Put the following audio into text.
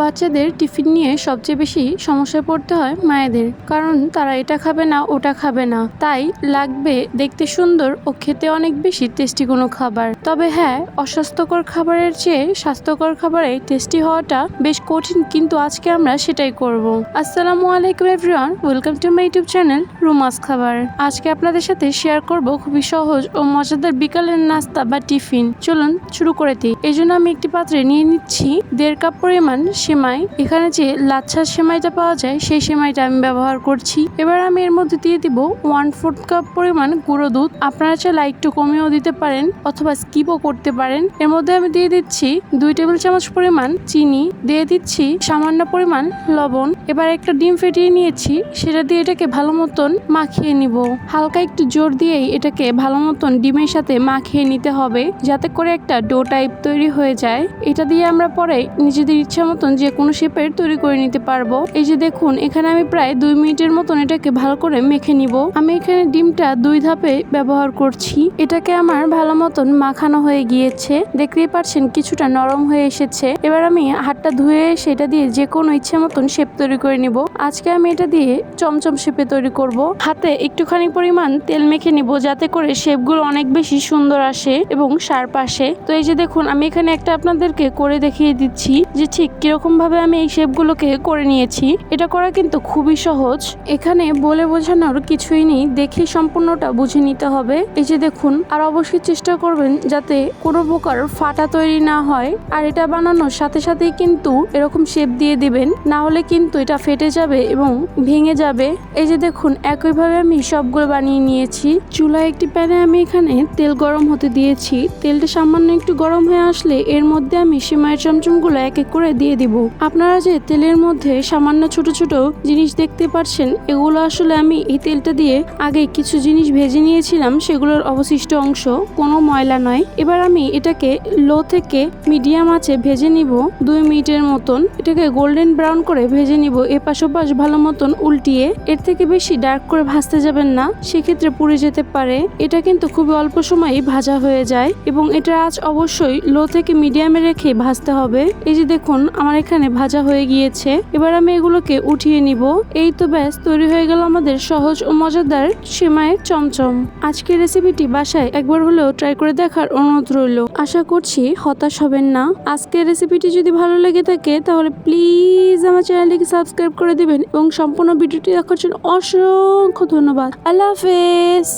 বাচ্চাদের টিফিন নিয়ে সবচেয়ে বেশি সমস্যায় পড়তে হয় মায়েদের। কারণ তারা এটা খাবে না, ওটা খাবে না। তাই লাগবে দেখতে সুন্দর ও খেতে অনেক বেশি টেস্টি কোনো খাবার। তবে হ্যাঁ অস্বাস্থ্যকর খাবারের চেয়ে স্বাস্থ্যকর খাবারে টেস্টি হওয়াটা বেশ কঠিন, কিন্তু আজকে আমরা সেটাই করব। আসসালামু আলাইকুম everyone, welcome to my YouTube channel রুমাস খাবার। আজকে আপনাদের সাথে শেয়ার করব খুবই সহজ ও মজাদার বিকালের নাস্তা বা টিফিন। চলুন শুরু করে দিই। এই আমি একটি পাত্রে নিয়ে নিচ্ছি দেড় কাপ পরিমাণ সেমাই, এখানে যে লাচ্ছার সেমাইটা পাওয়া যায়, সেই সেমাইটা আমি ব্যবহার করছি। এবার আমি এর মধ্যে দিয়ে দিব ওয়ান ফোর্থ কাপ পরিমাণ গুঁড়ো দুধ। আপনারা চাইলে একটু কমিয়েও দিতে পারেন অথবা স্কিপও করতে পারেন। এর মধ্যে আমি দিয়ে দিচ্ছি দুই টেবিল চামচ পরিমাণ চিনি, দিয়ে দিচ্ছি সামান্য পরিমাণ লবণ। এবার একটা ডিম ফেটিয়ে নিয়েছি, সেটা দিয়ে এটাকে ভালো মতন মাখিয়ে নিব। হালকা একটু জোর দিয়েই এটাকে ভালো মতন ডিমের সাথে মাখিয়ে নিতে হবে, যাতে করে একটা ডো টাইপ তৈরি হয়ে যায়। এটা দিয়ে আমরা পরে নিজেদের ইচ্ছা মতন যে কোনো শেপের তৈরি করে নিতে পারব। এই যে দেখুন, এখানে আমি প্রায় দুই মিনিটের মতন এটাকে ভালো করে মেখে নিব। আমি এখানে ডিমটা দুই ধাপে ব্যবহার করছি। এটাকে আমার ভালো মতন মাখানো হয়ে গিয়েছে। দেখতেই পাচ্ছেন কিছুটা নরম হয়ে এসেছে। এবার আমি হাতটা ধুয়ে সেটা দিয়ে যে কোনো ইচ্ছে মতন শেপ তৈরি করে নিব। আজকে আমি এটা দিয়ে চমচম শেপে তৈরি করব। হাতে একটুখানি পরিমাণ তেল মেখে নিব যাতে করে শেপগুলো অনেক বেশি সুন্দর আসে এবং শার্প আসে। তো এই যে দেখুন, আমি এখানে একটা আপনাদেরকে করে দেখিয়ে দিচ্ছি যে ঠিক কীরকম ভাবে আমি এই শেপগুলোকে করে নিয়েছি, এটা করা কিন্তু খুবই সহজ। এখানে বলে বোঝানোর কিছুই নেই, দেখে সম্পূর্ণটা বুঝে নিতে হবে। এই যে দেখুন, আর অবশ্যই চেষ্টা করবেন যাতে কোনো প্রকার ফাটা তৈরি না হয়। আর এটা বানানোর সাথে সাথেই কিন্তু এরকম শেপ দিয়ে দিবেন, না হলে কিন্তু এটা ফেটে যাবে এবং ভেঙে যাবে। এই যে দেখুন, একইভাবে আমি সবগুলো বানিয়ে নিয়েছি। চুলায় একটি প্যানে আমি এখানে তেল গরম হতে দিয়েছি। তেলটা সামান্য একটু গরম হয়ে আসলে এর মধ্যে আমি সিমাইয়ের চমচমগুলো এক এক করে দিয়ে দিব। আপনারা যে তেলের মধ্যে সামান্য ছোট ছোট জিনিস দেখতে পাচ্ছেন এগুলো আসলে আমি এই তেলটা দিয়ে আগে কিছু জিনিস ভেজে নিয়েছিলাম, সেগুলোর অবশিষ্ট অংশ কোনো ময়লা নয়। এবার আমি এটাকে লো থেকে মিডিয়াম আছে ভেজে নিব, দুই মিনিটের মতন। এটাকে গোল্ডেন ব্রাউন করে ভেজে নিব, এপাশ ওপাশ ভালো মতন উল্টিয়ে। এর থেকে বেশি ডার্ক করে ভাজতে যাবেন না, সেক্ষেত্রে পুড়ে যেতে পারে। এটা কিন্তু খুবই অল্প সময়ই ভাজা হয়ে যায় এবং এটা আজ অবশ্যই লো থেকে মিডিয়ামে রেখে ভাজতে হবে। এই যে দেখুন, আমার এখানে ভাজা হয়ে গিয়েছে। এবার আমি এগুলোকে উঠিয়ে নিব। এই তো ব্যাস, তৈরি হয়ে গেল আমাদের সহজ ও মজাদার সেমাইয়ের চমচম। আজকের রেসিপিটি বাসায় একবার হলেও ট্রাই করে দেখার অনুরোধ রইল। আশা করছি হতাশ হবেন না। আজকের রেসিপিটি যদি ভালো লেগে থাকে, তাহলে প্লিজ আমার চ্যানেলটিকে সাবস্ক্রাইব করে দিবেন এবং সম্পূর্ণ ভিডিওটি দেখার জন্য অসংখ্য ধন্যবাদ। আল্লাহ হাফেজ!